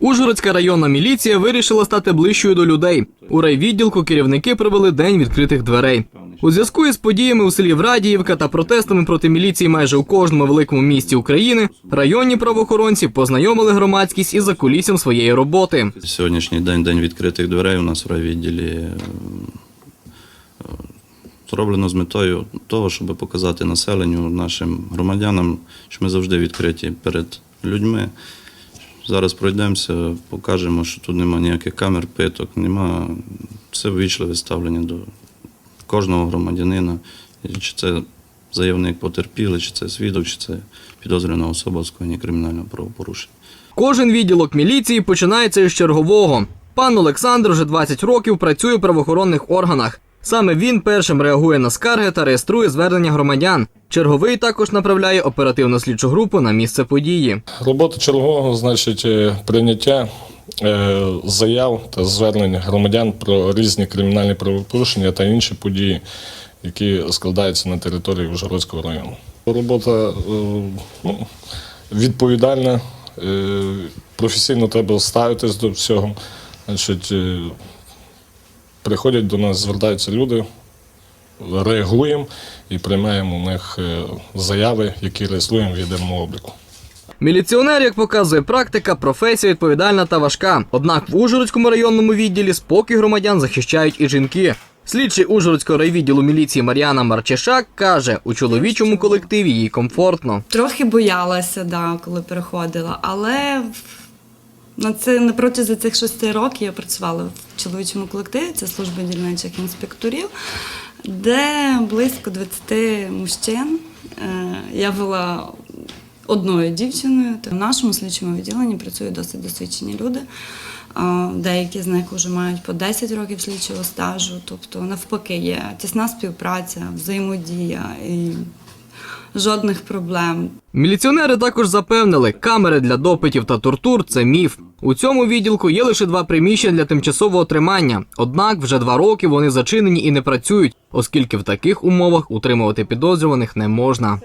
Ужгородська районна міліція вирішила стати ближчою до людей. У райвідділку керівники провели день відкритих дверей. У зв'язку із подіями у селі Врадіївка та протестами проти міліції майже у кожному великому місті України районні правоохоронці познайомили громадськість із закуліссям своєї роботи. Сьогоднішній день день відкритих дверей у нас в райвідділі е, зроблено з метою того, щоб показати населенню, нашим громадянам, що ми завжди відкриті перед людьми. Зараз пройдемося, покажемо, що тут немає ніяких камер, питок, нема. Це ввічливе ставлення до кожного громадянина. Чи це заявник потерпілий, чи це свідок, чи це підозрювана особа у скоєнні кримінального правопорушення. Кожен відділок міліції починається із чергового. Пан Олександр вже 20 років працює в правоохоронних органах. Саме він першим реагує на скарги та реєструє звернення громадян. Черговий також направляє оперативну слідчу групу на місце події. Робота чергового, значить, е, прийняття е, заяв та звернень громадян про різні кримінальні правопорушення та інші події, які складаються на території Ужгородського району. Робота е, ну, відповідальна, професійно треба ставитись до всього. Значить, приходять до нас, звертаються люди, реагуємо і приймаємо у них е, заяви, які реєструємо в єдиному обліку. Міліціонер, як показує практика, професія відповідальна та важка. Однак в Ужгородському районному відділі спокій громадян захищають і жінки. Слідчий Ужгородського райвідділу міліції Мар'яна Марчешак каже, у чоловічому колективі їй комфортно. Трохи боялася, да, коли переходила, але на це на протязі цих шести років я працювала в чоловічому колективі, це служба дільничих інспекторів, де близько 20 мужчин. Е, Я була одною дівчиною. В нашому слідчому відділенні працюють досить досвідчені люди. Деякі з них вже мають по 10 років слідчого стажу, тобто навпаки є тісна співпраця, взаємодія і жодних проблем. Міліціонери також запевнили, камери для допитів та тортур це міф. У цьому відділку є лише два приміщення для тимчасового тримання. Однак вже два роки вони зачинені і не працюють, оскільки в таких умовах утримувати підозрюваних не можна.